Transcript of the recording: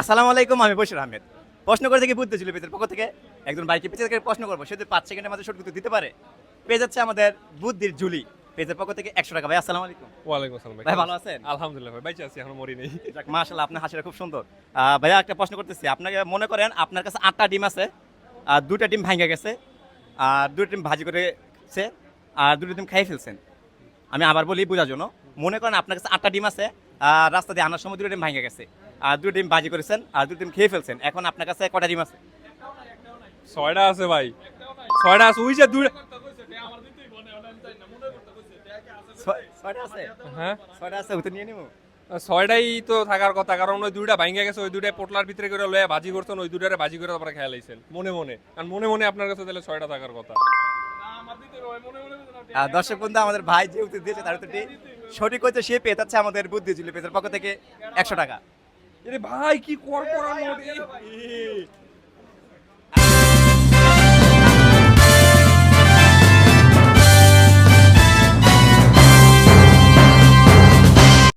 আসসালামু আলাইকুম আমি বশির আহমেদ। প্রশ্ন করে দেখি বুদ্ধ ছিল পেজের পক্ষ থেকে। একজন বাইকে পেজে থেকে প্রশ্ন করব সে পাঁচ সেকেন্ডের মধ্যে উত্তর দিতে পারে। পেয়ে যাচ্ছে আমাদের বুদ্ধির জুলি পেজের পক্ষ থেকে একশো টাকা। ভাই আসসালামু আলাইকুম। ওয়ালাইকুম আসসালাম ভাই। ভালো আছেন? আলহামদুলিল্লাহ ভাই বাইচে আছি এখনও মরি নেই। যাক আপনার হাসিটা খুব সুন্দর। আহ, ভাইয়া একটা প্রশ্ন করতেছি। আপনাকে মনে করেন আপনার কাছে আটটা ডিম আছে আর দুটা ডিম ভাঙে গেছে আর দুটো ডিম ভাজি করেছে আর দুটো ডিম খাইয়ে ফেলছেন। আমি আবার বলি বোঝার জন্য। মনে করেন আপনার কাছে আটটা ডিম আছে আর রাস্তা দিয়ে আনার সময় দুটো ডিম ভাঙে গেছে। আর দুটো ডিম ভাজি করেছেন আর দুটো ডিম খেয়ে ফেলছেন। এখন আপনার কাছে কটা ডিম আছে? ছয়টা আছে ভাই। ছয়টা আছে ওই যে দুই হ্যাঁ? ছয়টা আছে ওটা নিয়ে নিবো। ছয়টাই তো থাকার কথা কারণ ওই দুইটা ভাঙ্গে গেছে ওই দুইটা পোটলার ভিতরে করে লয়ে ভাজি করছেন ওই দুইটারে ভাজি করে তারপরে খেয়াল লাইছেন। মনে মনে। আর মনে মনে আপনার কাছে তাহলে ছয়টা থাকার কথা। দর্শক বন্ধু আমাদের ভাই যে উত্তর দিয়েছে তার উত্তরটি সঠিক হচ্ছে সে পেয়ে যাচ্ছে আমাদের বুদ্ধিজীবী পেজের পক্ষ থেকে একশো টাকা। এরে ভাই কি কর করার